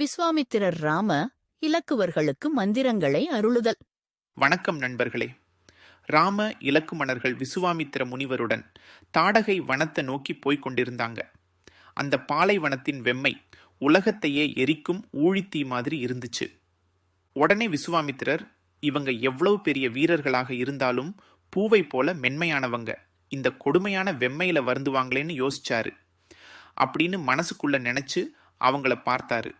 விஸ்வாமித்திரர் ராம இலக்குவர்களுக்கு மந்திரங்களை அருளுதல். வணக்கம் நண்பர்களே. ராம இலக்குமணர்கள் விசுவாமித்திர முனிவருடன் தாடகை வனத்தை நோக்கி போய்க் கொண்டிருந்தாங்க. அந்த பாலைவனத்தின் வெம்மை உலகத்தையே எரிக்கும் ஊழித்தீ மாதிரி இருந்துச்சு. உடனே விசுவாமித்திரர் இவங்க எவ்வளவு பெரிய வீரர்களாக இருந்தாலும் பூவை போல மென்மையானவங்க. இந்த கொடுமையான வெம்மையில வருந்துவாங்களேன்னு யோசிச்சாரு. அப்படின்னு மனசுக்குள்ள நினைச்சு அவங்கள பார்த்தாரு.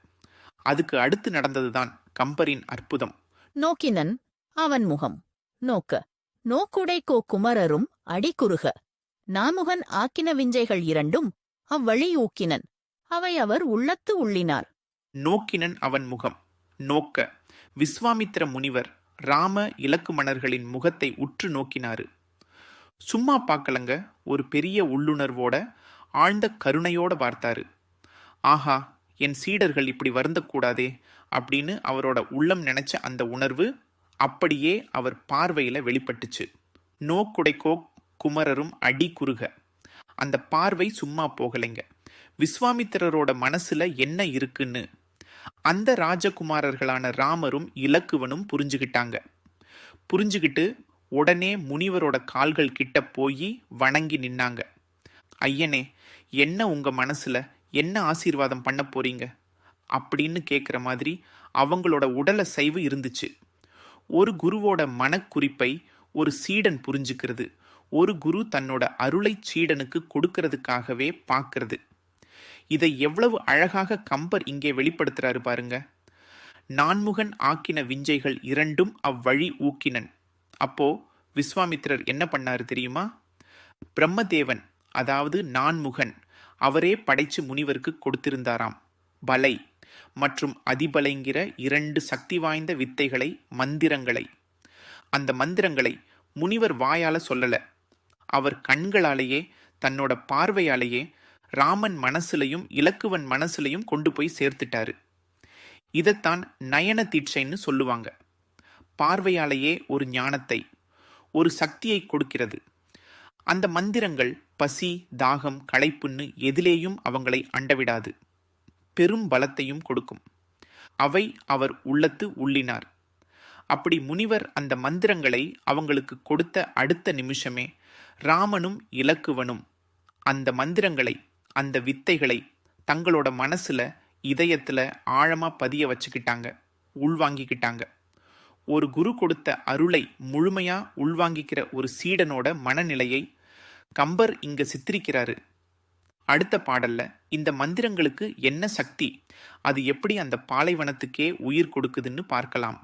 அதுக்கு அடுத்து நடந்ததுதான் கம்பரின் அற்புதம். நோக்கினன் அவன் முகம். நோக்க. நோக்குடைக்கோ குமரரும் அடிக்குறுக. நாமுகன் ஆக்கின விஞ்சைகள் இரண்டும் அவ்வழி ஊக்கினன். அவை அவர் உள்ளத்து உள்ளினார். நோக்கினன் அவன் முகம். நோக்க. விஸ்வாமித்திர முனிவர் ராம இலக்குமணர்களின் முகத்தை உற்று நோக்கினாரு. சும்மா பார்க்கலங்க ஒரு பெரிய உள்ளுணர்வோட ஆழ்ந்த கருணையோட பார்த்தாரு ஆஹா என் சீடர்கள் இப்படி வருந்தக்கூடாதே அப்படின்னு அவரோட உள்ளம் நினச்ச அந்த உணர்வு அப்படியே அவர் பார்வையில் வெளிப்பட்டுச்சு. நோக்குடைக்கோ குமரரும் அடி குறுக. அந்த பார்வை சும்மா போகலைங்க. விஸ்வாமித்திரரோட மனசுல என்ன இருக்குன்னு. அந்த ராஜகுமாரர்களான ராமரும் இலக்குவனும் புரிஞ்சுக்கிட்டாங்க புரிஞ்சுக்கிட்டு உடனே முனிவரோட கால்கள் கிட்ட போய் வணங்கி நின்னாங்க. ஐயனே என்ன உங்க மனசுல? என்ன ஆசீர்வாதம் பண்ண போறீங்க? அப்படின்னு கேட்குற மாதிரி அவங்களோட உடல சைவு இருந்துச்சு. ஒரு குருவோட மனக்குறிப்பை ஒரு சீடன் புரிஞ்சுக்கிறது. ஒரு குரு தன்னோட அருளை சீடனுக்கு கொடுக்கறதுக்காகவே பார்க்கறது இதை எவ்வளவு அழகாக கம்பர் இங்கே வெளிப்படுத்துறாரு பாருங்க. நான்முகன் ஆக்கின விஞ்சைகள் இரண்டும் அவ்வழி ஊக்கினன். அப்போ விஸ்வாமித்திரர் என்ன பண்ணாரு தெரியுமா? பிரம்மதேவன் அதாவது நான்முகன் அவரே படைச்சு முனிவருக்கு கொடுத்திருந்தாராம். பலை மற்றும் அதிபலைங்கிற இரண்டு சக்தி வாய்ந்த வித்தைகளை மந்திரங்களை. அந்த மந்திரங்களை முனிவர் வாயால சொல்லல. அவர் கண்களாலேயே தன்னோட பார்வையாலேயே ராமன் மனசுலையும் இலக்குவன் மனசுலையும் கொண்டு போய் சேர்த்துட்டாரு. இதைத்தான் நயன தீட்சைன்னு சொல்லுவாங்க. பார்வையாலேயே ஒரு ஞானத்தை ஒரு சக்தியை கொடுக்கிறது. அந்த மந்திரங்கள் பசி தாகம் களைப்புன்னு எதிலேயும் அவங்களை அண்டவிடாது. பெரும் பலத்தையும் கொடுக்கும். அவை அவர் உள்ளத்து உள்ளினார். அப்படி முனிவர் அந்த மந்திரங்களை அவங்களுக்கு கொடுத்த அடுத்த நிமிஷமே ராமனும் இலக்குவனும் அந்த மந்திரங்களை அந்த வித்தைகளை தங்களோட மனசுல இதயத்துல ஆழமா பதிய வச்சுக்கிட்டாங்க உள்வாங்கிக்கிட்டாங்க. ஒரு குரு கொடுத்த அருளை முழுமையாக உள்வாங்கிக்கிற ஒரு சீடனோட மனநிலையை கம்பர் இங்க சித்தரிக்கிறாரு. அடுத்த பாடல்ல இந்த மந்திரங்களுக்கு என்ன சக்தி? அது எப்படி அந்த பாலைவனத்துக்கே உயிர் கொடுக்குதுன்னு பார்க்கலாம்.